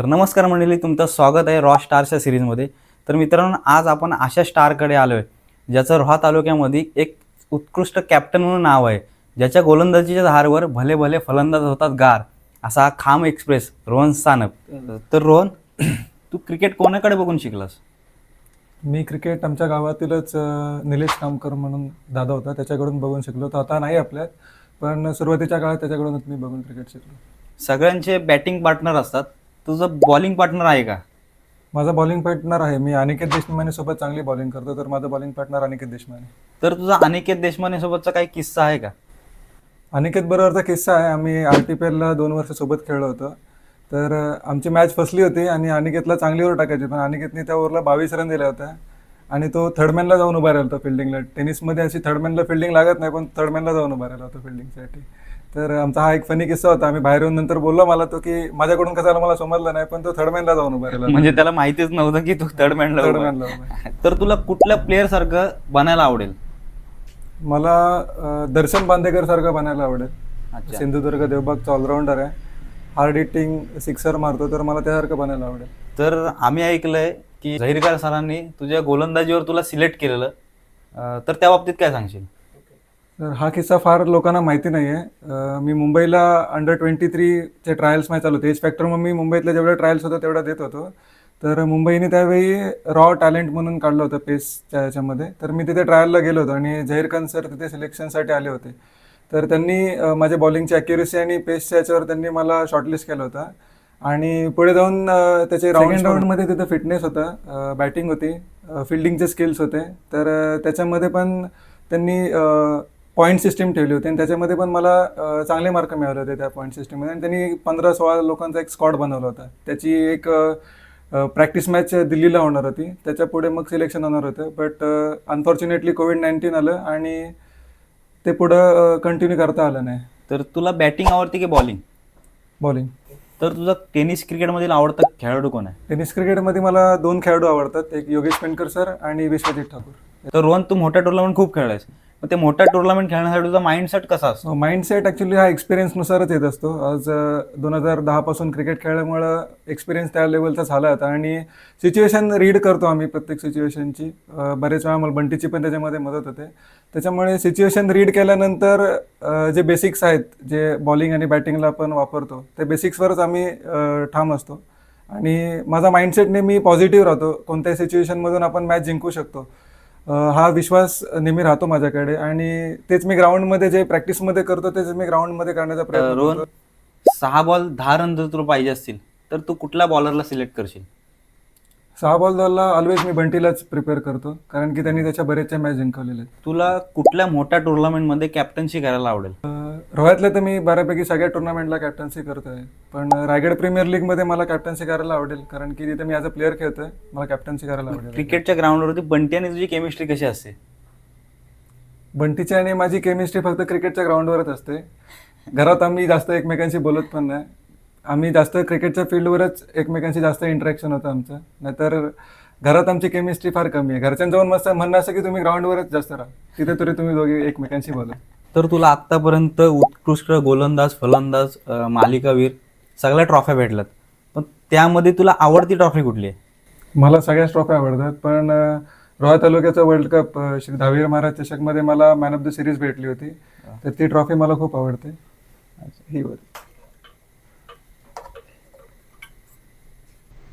तर नमस्कार मंडळी तुमचं स्वागत आहे रॉ स्टारच्या सिरीजमध्ये. तर मित्रांनो आज आपण अशा स्टारकडे आलो आहे ज्याचं रोहा तालुक्यामध्ये एक उत्कृष्ट कॅप्टन म्हणून नाव आहे ज्याच्या गोलंदाजीच्या धारवर भले भले फलंदाज होतात गार असा हा खाम एक्सप्रेस रोहन सानप. तर रोहन तू क्रिकेट कोणाकडे बघून शिकलास? मी क्रिकेट आमच्या गावातीलच निलेश कामकर म्हणून दादा होता त्याच्याकडून बघून शिकलो तो आता नाही आपल्यात पण सुरुवातीच्या काळात त्याच्याकडूनच मी बघून क्रिकेट शिकलो. सगळ्यांचे बॅटिंग पार्टनर असतात. तुझं बॉलिंग पार्टनर आहे का? माझा बॉलिंग पार्टनर आहे. मी अनिकेत देशमाने सोबत चांगली बॉलिंग करतो तर माझा बॉलिंग पार्टनर अनिकेत देशमाने तर तुझा अनिकेत देशमाने सोबतचा काही किस्सा आहे का? अनिकेत बरोबरचा किस्सा आहे. आम्ही आर टी पी एलला दोन वर्ष सोबत खेळलो होतो. तर आमची मॅच फसली होती आणि अनिकेतला चांगली ओव्हर टाकायची. पण अनिकेतने त्या ओव्हरला बावीस रन दिल्या होत्या. आणि तो थर्डमॅनला जाऊन उभा राहिला होता फिल्डिंगला टेनिसमध्ये अशी थर्डमॅनला फिल्डिंग लागत नाही पण थर्डमॅनला जाऊन उभा राहिला होता फिल्डिंगसाठी तर आमचा हा एक फनी किस्सा होता. आम्ही बाहेर येऊन नंतर बोललो मला तो की माझ्याकडून कसाला मला समजलं नाही पण तो थर्डमॅनला जाऊन उभा राहिला. म्हणजे त्याला माहितीच नव्हतं की तू थर्ड मॅनला थर्डमॅनला उभा आहे. तर तुला कुठल्या प्लेअर सारखं बनायला आवडेल? मला दर्शन बांदेकर सारखं बनायला आवडेल. सिंधुदुर्ग देवबागचा ऑलराऊंडर आहे. हार्ड हिटिंग सिक्सर मारतो तर मला त्यासारखं बनायला आवडेल. तर आम्ही ऐकलंय की झहीरकार सरांनी तुझ्या गोलंदाजीवर तुला सिलेक्ट केलेलं. तर त्या बाबतीत काय सांगशील? तर हा किस्सा फार लोकांना माहिती नाही आहे मी मुंबईला अंडर ट्वेंटी थ्रीचे ट्रायल्स मॅच चालू होते. एज फॅक्टर मग मी मुंबईतले जेवढे ट्रायल्स होतं तेवढा देत होतो. तर मुंबईने त्यावेळी रॉ टॅलेंट म्हणून काढलं होतं पेसच्या ह्याच्यामध्ये तर मी तिथे ट्रायलला गेलो होतो आणि झहीर खान सर तिथे सिलेक्शनसाठी आले होते. तर त्यांनी माझ्या बॉलिंगची अॅक्युरेसी आणि पेसच्या ह्याच्यावर त्यांनी मला शॉर्टलिस्ट केलं होतं. आणि पुढे जाऊन त्याचे राऊंड राऊंडमध्ये तिथं फिटनेस होता. बॅटिंग होती. फिल्डिंगचे स्किल्स होते. तर त्याच्यामध्ये पण त्यांनी पॉईंट सिस्टीम ठेवली होती आणि त्याच्यामध्ये पण मला चांगले मार्क मिळाले होते त्या पॉईंट सिस्टीममध्ये आणि त्यांनी पंधरा सोळा लोकांचा एक स्कॉट बनवला होता. त्याची एक प्रॅक्टिस मॅच दिल्लीला होणार होती. त्याच्या पुढे मग सिलेक्शन होणार होतं. बट अनफॉर्च्युनेटली कोविड नाईन्टीन आलं आणि ते पुढं कंटिन्यू करता आलं नाही. तर तुला बॅटिंग आवडते की बॉलिंग बॉलिंग तर तुझा टेनिस क्रिकेटमधील आवडता खेळाडू कोण आहे? टेनिस क्रिकेटमध्ये मला दोन खेळाडू आवडतात. एक योगेश पेंडकर सर आणि विश्वजित ठाकूर. तर रोहन तू मोठ्या टुर्नामेंट खूप खेळलायस. मग ते मोठ्या टुर्नामेंट खेळण्यासाठी तुझा माइंडसेट कसा असतो? हो, माइंडसेट ॲक्च्युली हा एक्सपिरियन्सनुसारच येत असतो. आज दोन हजार दहापासून क्रिकेट खेळल्यामुळं एक्सपिरियन्स त्या लेवलचा झाला होता आणि सिच्युएशन रीड करतो आम्ही प्रत्येक सिच्युएशनची बरेच वेळा मला बंटीची पण त्याच्यामध्ये मदत होते. त्याच्यामुळे सिच्युएशन रीड केल्यानंतर जे बेसिक्स आहेत जे बॉलिंग आणि बॅटिंगला आपण वापरतो ते बेसिक्सवरच आम्ही ठाम असतो. आणि माझा माइंडसेट नेहमी पॉझिटिव्ह राहतो. कोणत्याही सिच्युएशनमधून आपण मॅच जिंकू शकतो. हा विश्वास नेहमी राहतो माझ्याकडे आणि तेच मी ग्राउंडमध्ये जे प्रॅक्टिसमध्ये करतो तेच मी ग्राउंडमध्ये करण्याचा प्रयत्न रोहन सहा बॉल दहा रन जर तुला पाहिजे असतील तर तू कुठल्या बॉलरला सिलेक्ट करशील? सहा बॉल दॉलला ऑलवेज मी बंटीलाच प्रिपेअर करतो. कारण की त्यांनी त्याच्या बरेचशा मॅच जिंकवलेले आहेत. तुला कुठल्या मोठ्या टुर्नामेंटमध्ये कॅप्टन्सी करायला आवडेल? रोह्यातल्या तर मी बऱ्यापैकी सगळ्या टुर्नामेंटला कॅप्टन्सी करतोय. पण रायगड प्रीमियर लीगमध्ये मला कॅप्टन्सी करायला आवडेल. कारण की तिथे मी ॲज अ प्लेअर खेळतोय. मला कॅप्टन्सी करायला आवडेल. क्रिकेटच्या ग्राउंडवरती बंटी आणि तुझी केमिस्ट्री कशी असते? बंटीची आणि माझी केमिस्ट्री फक्त क्रिकेटच्या ग्राउंडवरच असते. घरात आम्ही जास्त एकमेकांशी बोलत पण नाही. आम्ही जास्त क्रिकेटच्या फील्डवरच एकमेकांशी जास्त इंटरॅक्शन होतं आमचं. नाहीतर घरात आमची केमिस्ट्री फार कमी आहे. घरच्यांचं जाऊन मस्त म्हणणं असं की तुम्ही ग्राउंडवरच जास्त राहा. तिथे तरी तुम्ही दोघे एकमेकांशी बोला. तर तुला आत्तापर्यंत उत्कृष्ट गोलंदाज फलंदाज मालिकावीर सगळ्या ट्रॉफ्या भेटल्यात. पण त्यामध्ये तुला आवडती ट्रॉफी कुठली आहे? मला सगळ्याच ट्रॉफी आवडतात पण रोहा तालुक्याचा वर्ल्ड कप श्री दहावीर महाराज चषकमध्ये मला मॅन ऑफ द सिरीज भेटली होती. तर ती ट्रॉफी मला खूप आवडते. ही होती.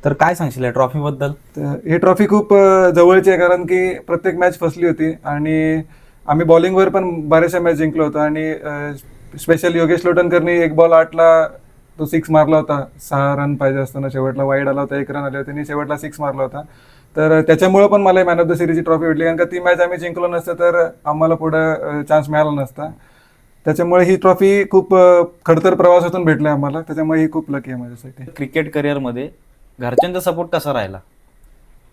तर काय सांगशील या ट्रॉफीबद्दल? ही ट्रॉफी खूप अ, जवळची आहे कारण की प्रत्येक मॅच फसली होती आणि आम्ही बॉलिंगवर पण बऱ्याचशा मॅच जिंकलो होतो आणि स्पेशल योगेश लोटनकरनी एक बॉल आठला तो सिक्स मारला होता. सहा रन पाहिजे असताना शेवटला वाईड आला होता एक रन आले होते आणि शेवटला सिक्स मारला होता. तर त्याच्यामुळे पण मला मॅन ऑफ द सिरीजची ट्रॉफी भेटली कारण का ती मॅच आम्ही जिंकलो नसतं तर आम्हाला पुढे चान्स मिळाला नसता. त्याच्यामुळे ही ट्रॉफी खूप अ, खडतर प्रवासातून भेटली आम्हाला त्याच्यामुळे ही खूप लकी आहे माझ्यासाठी. क्रिकेट करिअरमध्ये घरच्यांचा सपोर्ट कसा राहिला?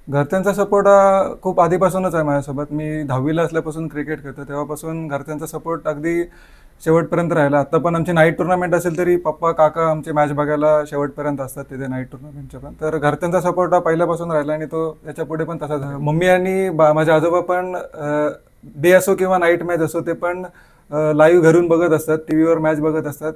घरच्यांचा सपोर्ट हा खूप आधीपासूनच आहे माझ्यासोबत. मी दहावीला असल्यापासून क्रिकेट खेळतो. तेव्हापासून घरच्यांचा सपोर्ट अगदी शेवटपर्यंत राहिला. आता पण आमची नाईट टुर्नामेंट असेल तरी पप्पा काका आमचे मॅच बघायला शेवटपर्यंत असतात तिथे नाईट टुर्नामेंटच्या पण. तर घरच्यांचा सपोर्ट हा पहिल्यापासून राहिला आणि तो याच्यापुढे पण तसाच आहे. मम्मी आणि बा माझे आजोबा पण डे असो किंवा नाईट मॅच असो ते पण लाईव्ह घरून बघत असतात. टी व्हीवर मॅच बघत असतात.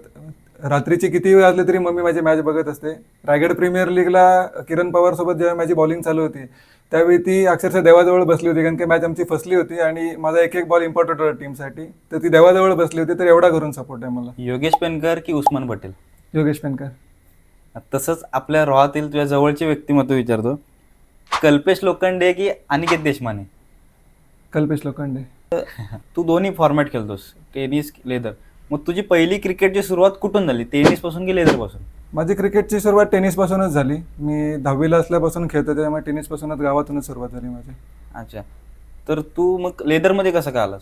रात्रीची किती वेळ असले तरी मम्मी माझी मॅच बघत असते. रायगड प्रीमियर लीगला किरण पवार सोबत जेव्हा माझी बॉलिंग चालू होती त्यावेळी ती अक्षरशः देवाजवळ बसली होती कारण की मॅच आमची फसली होती आणि माझा एक एक बॉल इम्पॉर्टंट होता टीमसाठी तर ती देवाजवळ बसली होती तर एवढा करून सपोर्ट आहे मला. योगेश पेनकर की उस्मान पटेल? योगेश पेनकर. तसंच आपल्या रोहातील तुझ्या जवळचे व्यक्तिमत्व विचारतो. कल्पेश लोखंडे की अनिकेत देशमाने? कल्पेश लोखंडे. तू दोन्ही फॉर्मॅट खेळतोस टेनिस लेदर मग तुझी पहिली क्रिकेटची सुरुवात कुठून झाली? टेनिसपासून की लेदरपासून माझी क्रिकेटची सुरुवात टेनिसपासूनच झाली. मी दहावीला असल्यापासून खेळतो त्यामुळे टेनिसपासूनच गावातूनच सुरुवात झाली माझी. अच्छा. तर तू मग लेदरमध्ये कसं का आलास?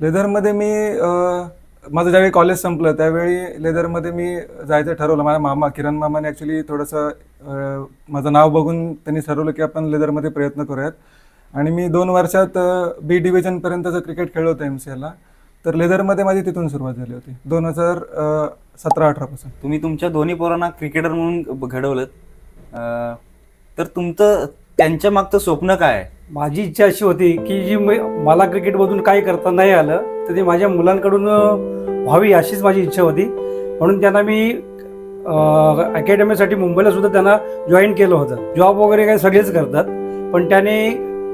लेदरमध्ये मी अं, माझं ज्यावेळी कॉलेज संपलं त्यावेळी लेदरमध्ये मी जायचं ठरवलं. माझ्या मामा किरण मामाने ॲक्च्युली थोडंसं अं, माझं नाव बघून त्यांनी ठरवलं की आपण लेदरमध्ये प्रयत्न करूयात. आणि मी दोन वर्षात बी डिव्हिजनपर्यंतचं क्रिकेट खेळलो होतं एम सी एला तर लेदरमध्ये माझी तिथून सुरुवात झाली होती. दोन हजार सतरा अठरापासून तुम्ही तुमच्या दोन्ही पोरांना क्रिकेटर म्हणून घडवलं. तर तुमचं त्यांच्या मागचं स्वप्न काय आहे? माझी इच्छा अशी होती की जी मी- मला क्रिकेटमधून काही करता नाही आलं तर ती माझ्या मुलांकडून अं, व्हावी अशीच माझी इच्छा होती. म्हणून त्यांना मी अकॅडमीसाठी मुंबईला सुद्धा त्यांना जॉईन केलं होतं. जॉब वगैरे काही सगळेच करतात पण त्याने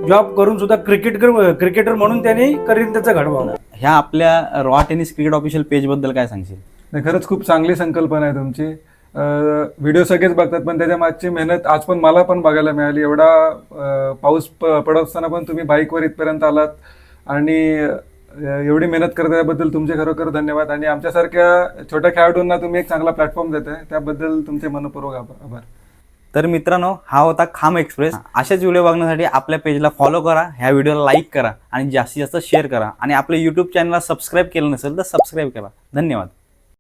जॉब करून सुद्धा क्रिकेटर क्रिकेटर म्हणून त्याने करिअर त्याचं घडवावं. ह्या आपल्या रॉ टेनिस क्रिकेट ऑफिशियल पेजबद्दल काय सांगशील? नाही खरंच खूप चांगली संकल्पना आहे तुमची. व्हिडिओ सगळेच बघतात पण त्याच्या मागची मेहनत आज पण मला पण बघायला मिळाली. एवढा पाऊस पडत असताना पण तुम्ही बाईकवर इथपर्यंत आलात. आणि एवढी मेहनत करता त्याबद्दल तुमचे खरोखर धन्यवाद. आणि आमच्यासारख्या छोट्या खेळाडूंना तुम्ही एक चांगला प्लॅटफॉर्म देताय त्याबद्दल तुमचे मनपूर्वक आभार आभार. तर मित्रांनो हा होता खाम एक्सप्रेस. अशाच व्हिडिओ बघण्यासाठी आपल्या पेजला फॉलो करा ह्या व्हिडिओला लाईक करा आणि जास्तीत जास्त शेअर करा. आणि आपल्या युट्यूब चॅनलला सबस्क्राईब केलं नसेल तर सबस्क्राईब करा. धन्यवाद.